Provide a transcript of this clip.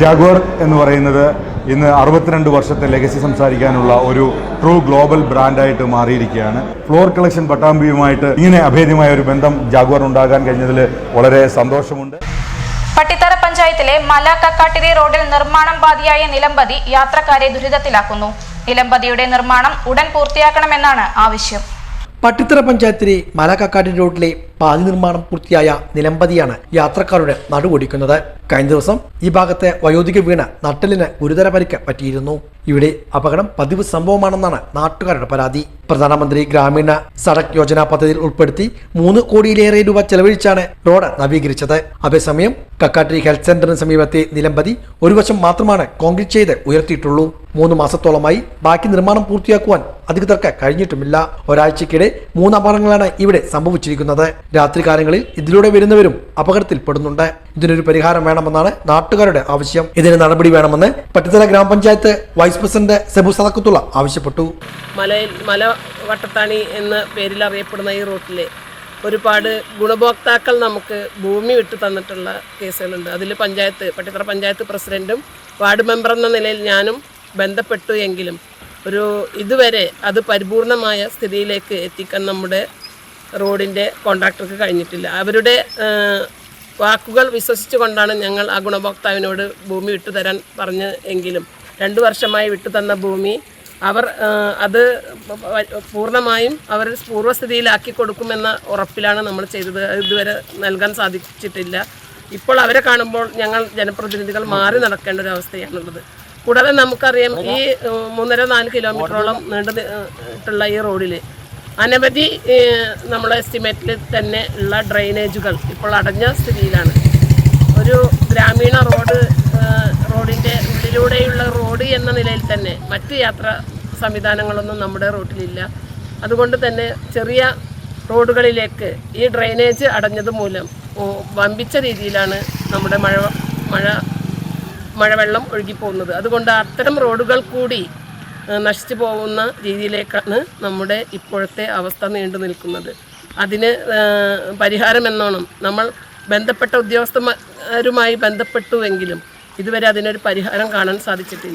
Jaguar എന്ന് പറയുന്നത് ഇന്ന് അറുപത്തിരണ്ട് വർഷത്തെ ലെഗസി സംസാരിക്കാനുള്ള ഒരു ട്രൂ ഗ്ലോബൽ ബ്രാൻഡായിട്ട് മാറിയിരിക്കുകയാണ്. ഫ്ലോർ കളക്ഷൻ പട്ടാമ്പിയുമായിട്ട് ഇങ്ങനെ അഭേദ്യമായ ഒരു ബന്ധം ജാഗ്വർ ഉണ്ടാകാൻ കഴിഞ്ഞതിൽ വളരെ സന്തോഷമുണ്ട്. പട്ടിത്തറ പഞ്ചായത്തിലെ മല കക്കാട്ടിരി റോഡിൽ നിർമ്മാണം ബാധിയായ നിലമ്പതി യാത്രക്കാരെ ദുരിതത്തിലാക്കുന്നു. നിലമ്പതിയുടെ നിർമ്മാണം ഉടൻ പൂർത്തിയാക്കണമെന്നാണ് ആവശ്യം. പട്ടിത്തറ പഞ്ചായത്തിലെ മലകക്കാടി റോഡിലെ പാതി നിർമ്മാണം പൂർത്തിയായ നിലമ്പതിയാണ് യാത്രക്കാരുടെ നടുവൊടിക്കുന്നത്. കഴിഞ്ഞ ദിവസം ഈ ഭാഗത്തെ വയോധിക വീണ നട്ടലിന് ഗുരുതര പരിക്ക് പറ്റിയിരുന്നു. ഇവിടെ അപകടം പതിവ് സംഭവമാണെന്നാണ് നാട്ടുകാരുടെ പരാതി. പ്രധാനമന്ത്രി ഗ്രാമീണ സഡക് യോജന പദ്ധതിയിൽ ഉൾപ്പെടുത്തി മൂന്ന് കോടിയിലേറെ രൂപ ചെലവഴിച്ചാണ് റോഡ് നവീകരിച്ചത്. അതേസമയം കക്കാട്ടി ഹെൽത്ത് സെന്ററിന് സമീപത്തെ നിലമ്പതി ഒരു വശം മാത്രമാണ് കോൺക്രീറ്റ് ചെയ്ത് ഉയർത്തിയിട്ടുള്ളൂ. മൂന്ന് മാസത്തോളമായി ബാക്കി നിർമ്മാണം പൂർത്തിയാക്കുവാൻ അധികൃതർക്ക് കഴിഞ്ഞിട്ടുമില്ല. ഒരാഴ്ചക്കിടെ മൂന്ന് അപകടങ്ങളാണ് ഇവിടെ സംഭവിച്ചിരിക്കുന്നത്. രാത്രികാലങ്ങളിൽ ഇതിലൂടെ വരുന്നവരും അപകടത്തിൽപ്പെടുന്നുണ്ട്. ഇതിനൊരു പരിഹാരം വേണമെന്നാണ് നാട്ടുകാരുടെ ആവശ്യം. ഇതിന് നടപടി വേണമെന്ന് പട്ടിത്തല ഗ്രാമപഞ്ചായത്ത് വൈസ് പ്രസിഡന്റ് സെബു സദക്കത്തുള്ള ആവശ്യപ്പെട്ടു. മല വട്ടത്താണി എന്ന പേരിൽ അറിയപ്പെടുന്ന ഈ റൂട്ടിൽ ഒരുപാട് ഗുണഭോക്താക്കൾ നമുക്ക് ഭൂമി വിട്ടു തന്നിട്ടുള്ള കേസുകളുണ്ട്. അതിൽ പഞ്ചായത്ത് പട്ടിത്തറ പഞ്ചായത്ത് പ്രസിഡന്റും വാർഡ് മെമ്പർ എന്ന നിലയിൽ ഞാനും ബന്ധപ്പെട്ടു എങ്കിലും ഒരു ഇതുവരെ അത് പരിപൂർണമായ സ്ഥിതിയിലേക്ക് എത്തിക്കാൻ നമ്മുടെ റോഡിന്റെ കോൺട്രാക്ടർക്ക് കഴിഞ്ഞിട്ടില്ല. അവരുടെ വാക്കുകൾ വിശ്വസിച്ചുകൊണ്ടാണ് ഞങ്ങൾ ആ ഗുണഭോക്താവിനോട് ഭൂമി വിട്ടുതരാൻ പറഞ്ഞ് എങ്കിലും രണ്ട് വർഷമായി വിട്ടുതന്ന ഭൂമി അവർ അത് പൂർണമായും അവർ പൂർവസ്ഥിതിയിലാക്കി കൊടുക്കുമെന്ന ഉറപ്പിലാണ് നമ്മൾ ചെയ്തത്. ഇതുവരെ നൽകാൻ സാധിച്ചിട്ടില്ല. ഇപ്പോൾ അവരെ കാണുമ്പോൾ ഞങ്ങൾ ജനപ്രതിനിധികൾ മാറി നടക്കേണ്ട ഒരു അവസ്ഥയാണുള്ളത്. കൂടാതെ നമുക്കറിയാം ഈ മൂന്നര നാല് കിലോമീറ്ററോളം നീണ്ടു ഇട്ടുള്ള ഈ റോഡിൽ അനവധി നമ്മുടെ എസ്റ്റിമേറ്റിൽ തന്നെ ഉള്ള ഡ്രെയിനേജുകൾ ഇപ്പോൾ അടഞ്ഞ സ്ഥിതിയിലാണ്. ഒരു ഗ്രാമീണ റോഡ് റോഡിന്റെ ഉള്ളിലൂടെയുള്ള റോഡ് എന്ന നിലയിൽ തന്നെ മറ്റ് യാത്ര സംവിധാനങ്ങളൊന്നും നമ്മുടെ റൂട്ടിലില്ല. അതുകൊണ്ട് തന്നെ ചെറിയ റോഡുകളിലേക്ക് ഈ ഡ്രെയിനേജ് അടഞ്ഞത് മൂലം വമ്പിച്ച രീതിയിലാണ് നമ്മുടെ മഴ മഴ മഴവെള്ളം ഒഴുകിപ്പോകുന്നത്. അതുകൊണ്ട് അത്തരം റോഡുകൾ കൂടി നശിച്ചു പോകുന്ന രീതിയിലേക്കാണ് നമ്മുടെ ഇപ്പോഴത്തെ അവസ്ഥ നീണ്ടു നിൽക്കുന്നത്. അതിന് പരിഹാരം എന്നോണം നമ്മൾ ബന്ധപ്പെട്ട ഉദ്യോഗസ്ഥന്മാരുമായി ബന്ധപ്പെട്ടുവെങ്കിലും ഇതുവരെ അതിനൊരു പരിഹാരം കാണാൻ സാധിച്ചിട്ടില്ല.